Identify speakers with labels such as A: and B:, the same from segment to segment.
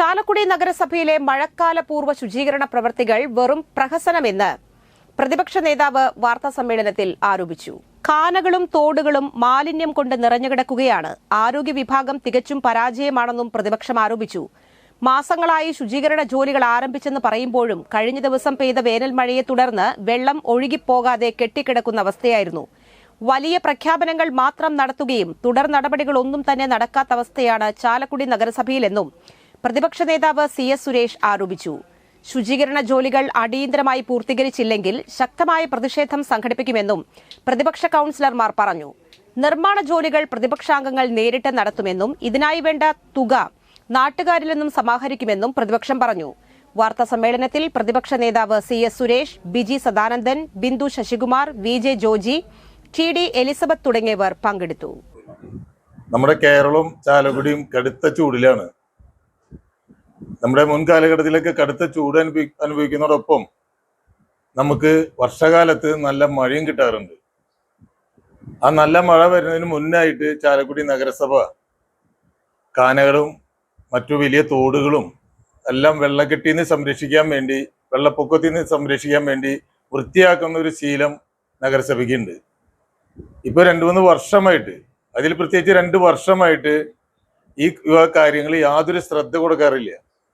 A: ചാലക്കുടി നഗരസഭയിലെ മഴക്കാല പൂർവ ശുചീകരണ പ്രവർത്തികൾ വെറും പ്രഹസനമെന്ന് പ്രതിപക്ഷ നേതാവ് വാർത്താ സമ്മേളനത്തിൽ ആരോപിച്ചു. കാനകളും തോടുകളും മാലിന്യം കൊണ്ട് നിറഞ്ഞുകിടക്കുകയാണ് ആരോഗ്യ വിഭാഗം തികച്ചും പരാജയമാണെന്നും പ്രതിപക്ഷം ആരോപിച്ചു. മാസങ്ങളായി ശുചീകരണ ജോലികൾ ആരംഭിച്ചെന്ന് പറയുമ്പോഴും കഴിഞ്ഞ ദിവസം പെയ്ത വേനൽ മഴയെ തുടർന്ന് വെള്ളം ഒഴുകിപ്പോകാതെ കെട്ടിക്കിടക്കുന്ന അവസ്ഥയായിരുന്നു. വലിയ പ്രഖ്യാപനങ്ങൾ മാത്രം നടത്തുകയും തുടർ നടപടികളൊന്നും തന്നെ നടക്കാത്ത അവസ്ഥയാണ് ചാലക്കുടി നഗരസഭയിലെന്നും പ്രതിപക്ഷ നേതാവ് സി എസ് സുരേഷ് ആരോപിച്ചു. ശുചീകരണ ജോലികൾ അടിയന്തരമായി പൂർത്തീകരിച്ചില്ലെങ്കിൽ ശക്തമായ പ്രതിഷേധം സംഘടിപ്പിക്കുമെന്നും പ്രതിപക്ഷ കൌൺസിലർമാർ പറഞ്ഞു. നിർമ്മാണ ജോലികൾ പ്രതിപക്ഷാംഗങ്ങൾ നേരിട്ട് നടത്തുമെന്നും ഇതിനായി വേണ്ട തുക നാട്ടുകാരിൽ നിന്നും സമാഹരിക്കുമെന്നും പ്രതിപക്ഷം പറഞ്ഞു. വാർത്താ സമ്മേളനത്തിൽ പ്രതിപക്ഷ നേതാവ് C S Suresh Biji Sadanandan Bindu Sasikumar V J Joji T D Elizabeth തുടങ്ങിയവർ പങ്കെടുത്തു.
B: നമ്മുടെ കേരളം ചാലക്കുടിയും കടുത്ത ചൂടിലാണ്. നമ്മുടെ മുൻ കാലഘട്ടത്തിലൊക്കെ കടുത്ത ചൂട് അനുഭവി അനുഭവിക്കുന്നതോടൊപ്പം നമുക്ക് വർഷകാലത്ത് നല്ല മഴയും കിട്ടാറുണ്ട്. ആ നല്ല മഴ വരുന്നതിന് മുന്നായിട്ട് ചാലക്കുടി നഗരസഭ കാനകളും മറ്റു വലിയ തോടുകളും എല്ലാം വെള്ളക്കെട്ടിൽ നിന്ന് സംരക്ഷിക്കാൻ വേണ്ടി വെള്ളപ്പൊക്കത്തിൽ നിന്ന് സംരക്ഷിക്കാൻ വേണ്ടി വൃത്തിയാക്കുന്ന ഒരു ശീലം നഗരസഭയ്ക്കുണ്ട്. ഇപ്പൊ രണ്ടു മൂന്ന് വർഷമായിട്ട് അതിൽ പ്രത്യേകിച്ച് രണ്ട് വർഷമായിട്ട് ഈ കാര്യങ്ങൾ യാതൊരു ശ്രദ്ധ കൊടുക്കാറില്ല.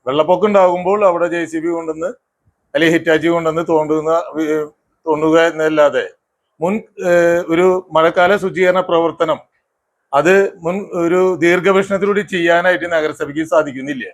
B: വെള്ളപ്പൊക്കം ഉണ്ടാകുമ്പോൾ അവിടെ ജെ സി ബി കൊണ്ടുവന്ന് അല്ലെങ്കിൽ ഹിറ്റാച്ചി കൊണ്ടുവന്ന് തോണ്ടുന്ന തോണ്ടുക എന്നല്ലാതെ മുൻ ഒരു മഴക്കാല ശുചീകരണ പ്രവർത്തനം അത് മുൻ ഒരു ദീർഘവീക്ഷണത്തിലൂടെ ചെയ്യാനായിട്ട് നഗരസഭയ്ക്ക് സാധിക്കുന്നില്ല.